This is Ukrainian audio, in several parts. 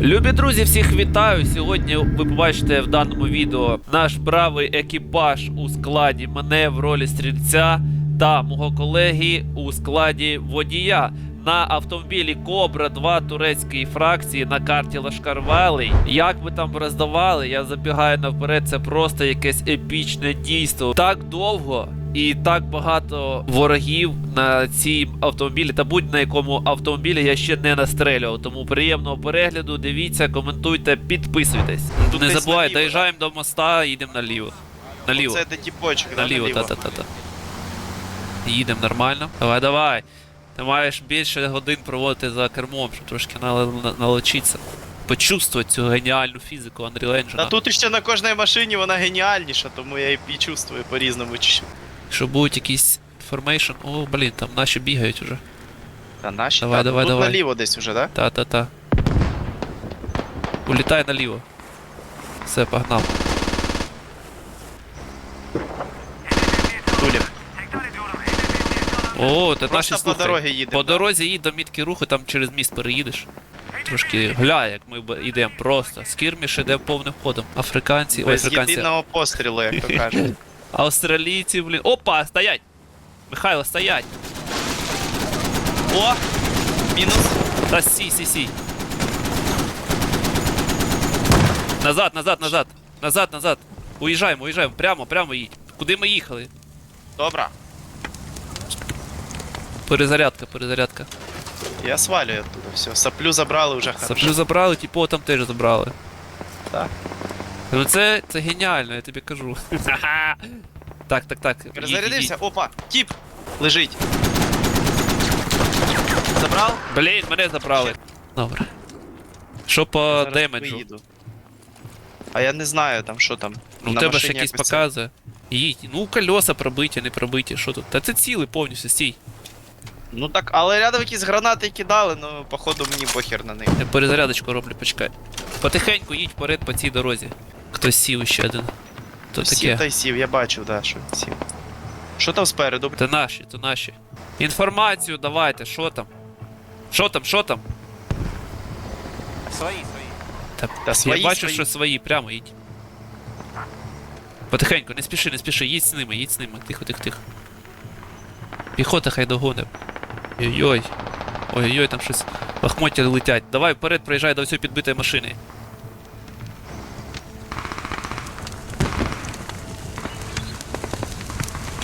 Любі друзі, всіх вітаю! Сьогодні ви побачите в даному відео наш бравий екіпаж у складі мене в ролі стрільця та мого колеги у складі водія. На автомобілі Кобра 2 турецької фракції на карті Лашкар Валей. Як ви там роздавали, я забігаю наперед, це просто якесь епічне дійство. Так довго і так багато ворогів на цій автомобілі та будь-на якому автомобілі я ще не настрелював. Тому приємного перегляду, дивіться, коментуйте, підписуйтесь. Тут не десь забувай, доїжджаємо до моста, їдемо наліво. Наліво. Це де тіпочок, Наліво, та-та-та-та. Їдемо нормально. Давай, давай. Ти маєш більше годин проводити за кермом, щоб трошки нал- на- налочитися. Почувствувати цю геніальну фізику Unreal Engine. Та тут ще на кожній машині вона геніальніша, тому я і чувствую по-різному. Якщо будуть якісь формейшн. О, блін, там наші бігають уже. Та наші, Давай, та, давай, тут давай. наліво десь уже, да? Та-та-та. Улітай наліво. Все, погнав. Тулі. О, ти наші Просто по слухай. дорозі їдемо. По дорозі їдь до мітки руху, там через міст переїдеш. Трошки гля, як ми б- йдемо просто. Скірміш іде повним ходом. Африканці, ой, Без африканці. єдиного пострілу, як то кажуть. Австралійці, блін. Опа, стоять! Михайло, стоять! О! Мінус. Та сі, сі, сі. Назад, назад, назад. Назад, назад. Уїжджаємо, уїжджаємо. Прямо, прямо їдь. Куди ми їхали? Добре. Перезарядка, перезарядка. Я свалюю оттуда, все. Саплю забрали вже хорошо. Саплю забрали, типу там теж забрали. Так. Ну це, це геніально, я тобі кажу. Так, так, так. Перезарядився. Опа, тіп! Лежить. Забрав? Блін, мене забрали. Добре. Що по Зараз демеджу? виїду. А я не знаю там, що там. Ну, у На тебе ж машині якісь якось це- покази. Їдь. Ну, колеса пробиті, не пробиті, що тут? Та це цілий повністю, стій. Ну так, але рядом якісь гранати кидали, ну походу мені похер на них. Я перезарядочку роблю, почекай. Потихеньку їдь вперед по цій дорозі. Хтось сів ще один. То Сів таке. та й сів, я бачив, да, що сів. Що там спереду? Це наші, це наші. Інформацію давайте, що там? Що там, що там? Свої, свої. Та, Та свої, я бачу, свої. що свої, прямо їдь. Потихеньку, не спіши, не спіши, їдь з ними, їдь з ними, тихо, тихо, тихо. Піхота хай догоне. Ой-ой. Ой-ой, там щось лохмотья летять. Давай вперед проїжджай до всього підбитої машини.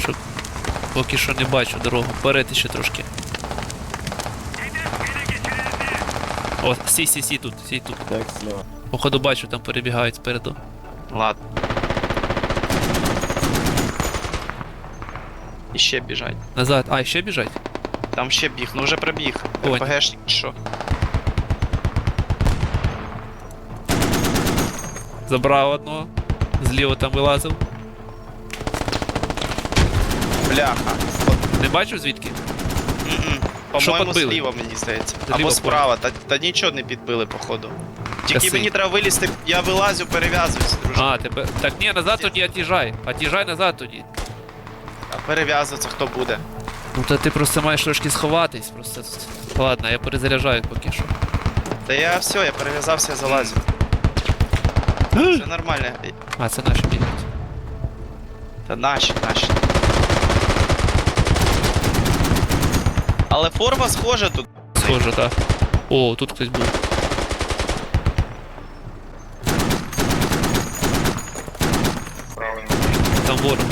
Що... Поки що не бачу дорогу. Вперед ще трошки. О, сі, сі, сі тут, сі тут. Так, слева. Походу бачу, там перебігають спереду. Ладно. І ще біжать. Назад. А, ще біжать? Там ще біг, ну вже пробіг. Ой. РПГшник, чи що? Забрав одного. Зліва там вилазив. Бляха. Не бачив звідки? По-моєму, підбили? зліва, мені здається. Зліва Або справа, та, та нічого не підбили, походу. Тільки Косий. мені треба вилізти, я вилазю, перев'язуюсь, друже. А, тебе. Так ні, назад тоді от'їжджай. От'їжджай назад тоді. А перев'язуватися хто буде? Ну то ти просто маєш трошки сховатись, просто. Ладно, я перезаряджаю поки що. Та я все, я перев'язався, я залазю. Все нормально. А, це наші бігають. Та наші, наші. Але форма схожа тут. Схоже, так. О, тут хтось був. Там ворог.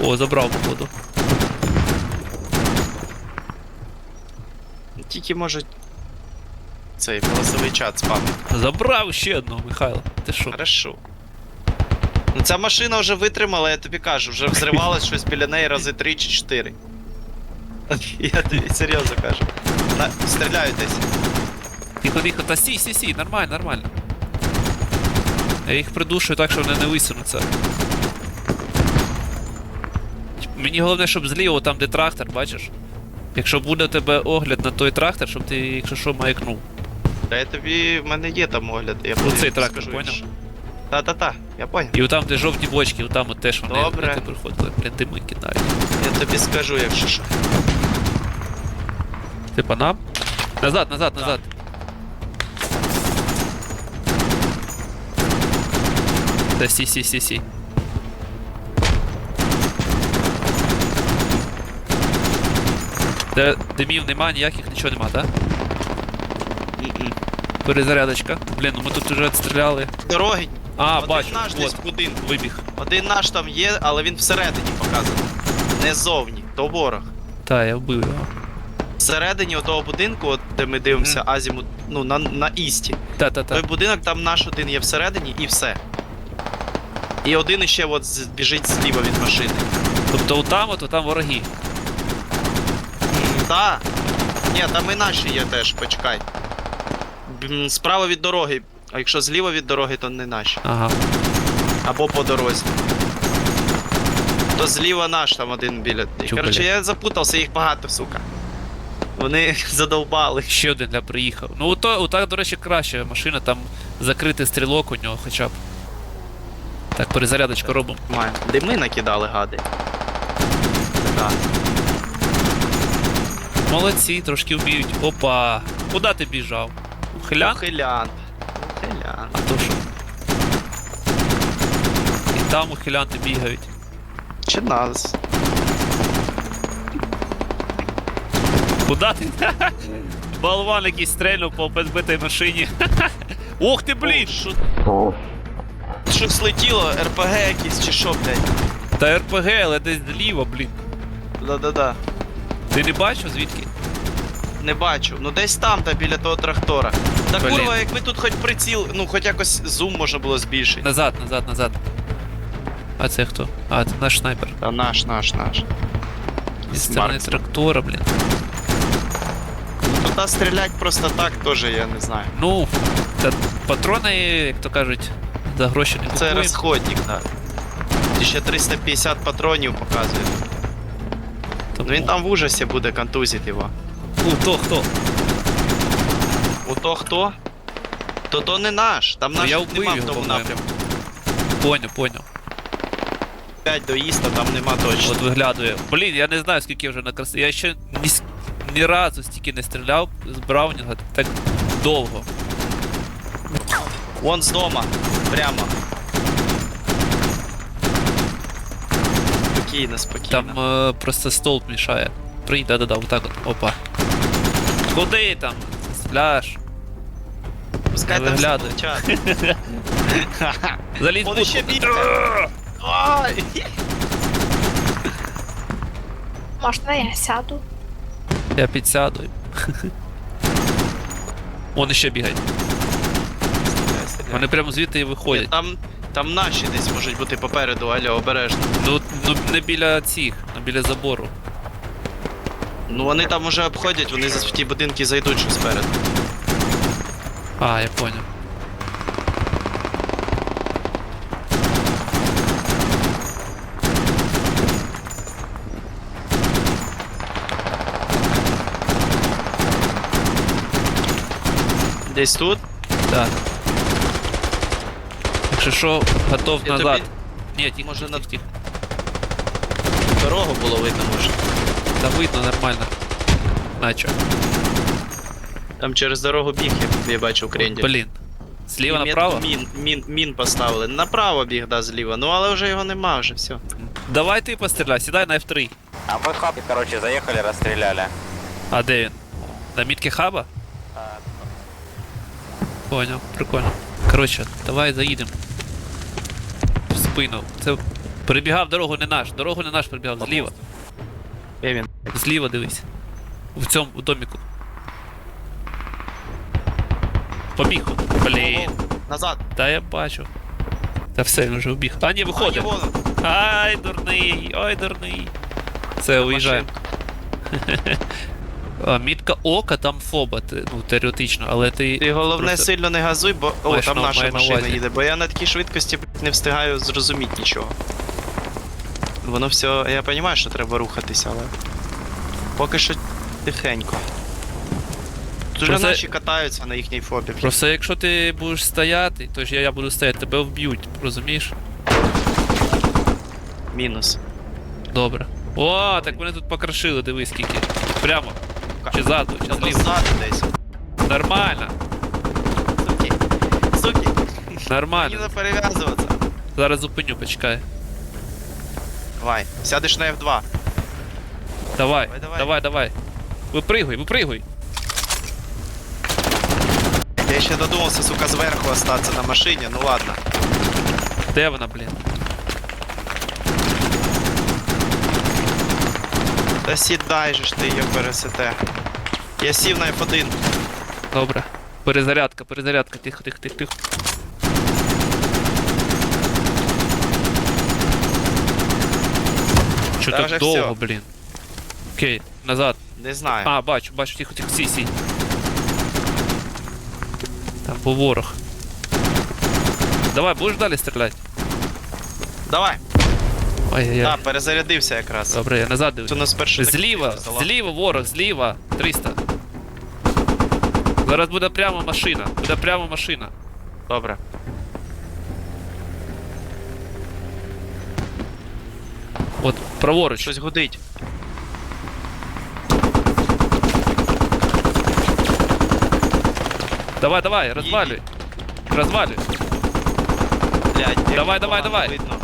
О, забрав, походу. Тільки можуть. Цей голосовий чат спамити. Забрав ще одного, Михайло. Ти що? Хорошо. Ну ця машина вже витримала, я тобі кажу, вже взривалось щось біля неї рази 3 чи 4. Я тобі серйозно кажу. На, стріляють десь. Тихо, тихо, та сі, сі, сі, нормально, нормально. Я їх придушую так, що вони не висунуться. Мені головне, щоб зліво там, де трактор, бачиш? Якщо буде у тебе огляд на той трактор, щоб ти, якщо що, маякнув. Та я тобі. в мене є там огляд, я тобі Оцей трактор, поняв? Та-та-та, я понял. І отам, де жовті бочки, отам от теж вони Добре. вони приходили, блін, дими кидають. Я тобі скажу, якщо що. Ти по нам? Назад, назад, назад. Да, си, си. сі, сі. Де димів нема, ніяких нічого нема, да? Перезарядочка. Блін, ну ми тут вже відстріляли. Дороги. А, Один бачу, наш десь от, в будинку. вибіг. Один наш там є, але він всередині показаний. Не зовні. То ворог. Та, я вбив його. Всередині отого будинку, от де ми дивимося азімут, ну на, на істі. Той Та-та-та. будинок, там наш один є всередині і все. І один іще от з- біжить зліва від машини. Тобто отам, от там вороги. Так. Ні, там і наші є теж, почекай. М, Справа від дороги. А якщо зліва від дороги, то не наші. Ага. Або по дорозі. То зліва наш там один біля. Чу, Коротше, бля. я запутався, їх багато, сука. Вони задовбали. Ще один для приїхав. Ну, ото, отак, до речі, краще машина, там закритий стрілок у нього хоча б. Так, перезарядочку робимо. Має. Дими накидали, гади. Так. Молодці, трошки вміють. Опа. Куди ти біжав? Ухилян? Ухилян. Ухилян. А то що? І там ухилянти бігають. Чи нас? Куда ти? Болван якийсь стрельнув по підбитій машині. Ох ти, блін! Що... Щось слетіло, РПГ якийсь чи що, блядь. Та РПГ, але десь зліва, блін. Да-да-да. Ти не бачив звідки? Не бачу. Ну десь там, та біля того трактора. Та Блін. курва, якби тут хоч приціл, ну хоч якось зум можна було збільшити. Назад, назад, назад. А це хто? А, це наш снайпер. Та наш, наш, наш. Зі сторони трактора, блін. Туди стрілять просто так теж, я не знаю. Ну, та патрони, як то кажуть, за гроші не Це купуємо. розходник, так. І ще 350 патронів показує. Тому- Ну він там в ужасі буде контузити його. У, то хто? У то хто? То то не наш. Там Ну, наш я тут вбив нема в його, тому по-моєму. напрямку. Поняв, поняв. 5 до Іста там нема точно. От виглядує. Блін, я не знаю, скільки вже на краси. Я ще ні, с- ні разу стільки не стріляв з Браунінга так довго. Вон з дома. Прямо. Спокійно, спокійно. Там е, просто столб мішає. Прийде, да-да-да, отак от. Опа. Куди там? Стріляєш? Пускай не там всі виглядує. мовчать. Залізь Вони ще! Можна я сяду? Я підсяду. Вони ще бігають. Вони прямо звідти і Ні, виходять. Там, там наші десь можуть бути попереду, алло, обережно. Ну, ну не біля цих, а біля забору. Ну вони там уже обходять, вони за ті будинки зайдуть щось спереду. А, я понял. Десь тут. Так. Якщо що, готов Я назад. тобі- Ні, тих, Може, на- тих. Дорогу було видно, може. Та видно нормально. Начо. Там через дорогу біг, я, я бачив крендель. Блін. Зліва направо? Мін, мін, мін поставили. Направо біг, да, зліва. Ну але вже його нема, вже все. Давай ти постріляй, сідай на F3. А мы хаб, короче, заехали, расстреляли. А де він? На мітки хаба? Понял, прикольно. Коротше, давай заїдемо. В спину. Це перебігав дорогу не наш. Дорогу не наш перебігав, зліва. Де він? Зліва дивись. В цьому у доміку. Побіг. Блін. Назад. Та я бачу. Та все, він вже убіг. А ні, А, виходить. ні, вон. Ай, дурний, ой, дурний. Все, уїжджаємо. А, мітка ока там фоба, ти- ну, теоретично, але ти. Ти головне просто- сильно не газуй, бо. О, Маєш там на- наша маю на машина увазі. їде, бо я на такій швидкості блядь, не встигаю зрозуміти нічого. Воно все. Я розумію, що треба рухатися, але. Поки що тихенько. Тут вже Просто- наші катаються на їхній фобі. Просто якщо ти будеш стояти, то ж я, я буду стояти, тебе вб'ють, розумієш? Мінус. Добре. О, так вони тут покрашили, дивись скільки. Прямо. Чи ззаду, чи Або зліва. ззаду десь. Нормально, Суки. Суки. нормально. Не перев'язуватися. Зараз зупиню, почекай. Давай. Сядеш на F2. Давай, Давай, давай, давай. давай. Випригуй, випригуй. Я ще додумався, сука, зверху остатися на машині, ну ладно. Де вона, блін? Та сідай же ж ти її пересете. Я сів на F1. Добре. Перезарядка, перезарядка, тихо, тихо, тихо, тихо. Чо Та вже так довго, всьо. блін? Окей, назад. Не знаю. А, бачу, бачу, тихо, тихо, сі, сі. Там був ворог. Давай, будеш далі стріляти? Давай. Ай-яй-яй. Так, перезарядився якраз. Добре, я назад Це дивлюсь. у нас перший Зліва, зліва ворог, зліва. 300. Зараз буде прямо машина. Буде прямо машина. Добре. От, праворуч. Щось гудить. Давай, давай, розвалюй. Розвалюй. Блядь, як Давай, давай, погано давай. Видно.